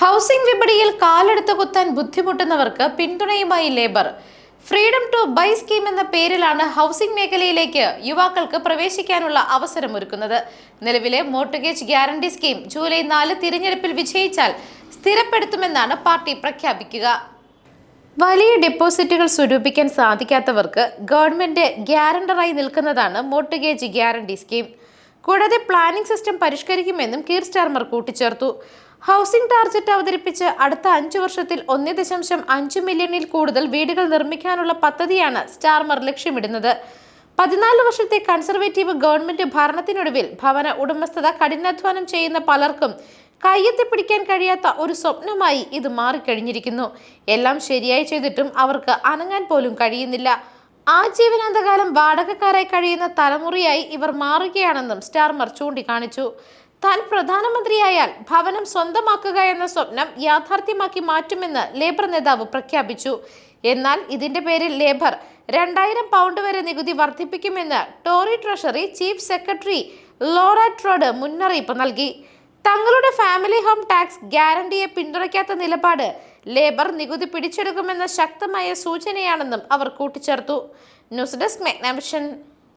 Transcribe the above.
Housing വിപണിയിൽ കാലെടുത്ത് കുത്താൻ ബുദ്ധിമുട്ടുന്നവർക്ക് പിന്തുണയുമായി Labour. Freedom to buy scheme എന്ന പേരിലാണ് ഹൗസിംഗ് മേഖലയിലേക്ക് യുവാക്കൾക്ക് പ്രവേശിക്കാനുള്ള അവസരം ഒരുക്കുന്നത്. നിലവിലെ മോർട്ടഗേജ് ഗ്യാരണ്ടി സ്കീം ജൂലൈ നാല് തിരഞ്ഞെടുപ്പിൽ വിജയിച്ചാൽ സ്ഥിരപ്പെടുത്തുമെന്നാണ് പാർട്ടി പ്രഖ്യാപിക്കുക. വലിയ ഡെപ്പോസിറ്റുകൾ സ്വരൂപിക്കാൻ സാധിക്കാത്തവർക്ക് ഗവൺമെന്റ് ഗ്യാരണ്ടറായി നിൽക്കുന്നതാണ് മോർട്ടഗേജ് ഗ്യാരണ്ടി സ്കീം. കൂടാതെ പ്ലാനിംഗ് സിസ്റ്റം പരിഷ്കരിക്കുമെന്നും കീർ സ്റ്റാർമർ കൂട്ടിച്ചേർത്തു. ഹൗസിംഗ് ടാർജറ്റ് അവതരിപ്പിച്ച് അടുത്ത അഞ്ചു വർഷത്തിൽ ഒന്നേ ദശാംശം അഞ്ച് മില്യണിൽ കൂടുതൽ വീടുകൾ നിർമ്മിക്കാനുള്ള പദ്ധതിയാണ് സ്റ്റാർമർ ലക്ഷ്യമിടുന്നത്. പതിനാല് വർഷത്തെ കൺസർവേറ്റീവ് ഗവൺമെന്റ് ഭരണത്തിനൊടുവിൽ ഭവന ഉടമസ്ഥത കഠിനാധ്വാനം ചെയ്യുന്ന പലർക്കും കയ്യെത്തി പിടിക്കാൻ കഴിയാത്ത ഒരു സ്വപ്നമായി ഇത് മാറിക്കഴിഞ്ഞിരിക്കുന്നു. എല്ലാം ശരിയായി ചെയ്തിട്ടും അവർക്ക് അനങ്ങാൻ പോലും കഴിയുന്നില്ല. ആജീവനാന്തകാലം വാടകക്കാരായി കഴിയുന്ന തലമുറയായി ഇവർ മാറുകയാണെന്നും സ്റ്റാർമർ ചൂണ്ടിക്കാണിച്ചു. താൻ പ്രധാനമന്ത്രിയായാൽ ഭവനം സ്വന്തമാക്കുക എന്ന സ്വപ്നം യാഥാർത്ഥ്യമാക്കി മാറ്റുമെന്ന് ലേബർ നേതാവ് പ്രഖ്യാപിച്ചു. എന്നാൽ ഇതിന്റെ പേരിൽ ലേബർ രണ്ടായിരം പൗണ്ട് വരെ നികുതി വർദ്ധിപ്പിക്കുമെന്ന് Tory treasury chief secretary Laura Trott മുന്നറിയിപ്പ് നൽകി. തങ്ങളുടെ ഫാമിലി ഹോം ടാക്സ് ഗ്യാരണ്ടിയെ പിന്തുണയ്ക്കാത്ത നിലപാട് ലേബർ നികുതി പിടിച്ചെടുക്കുമെന്ന ശക്തമായ സൂചനയാണെന്നും അവർ കൂട്ടിച്ചേർത്തു. News desk മെഗ്നാമിഷൻ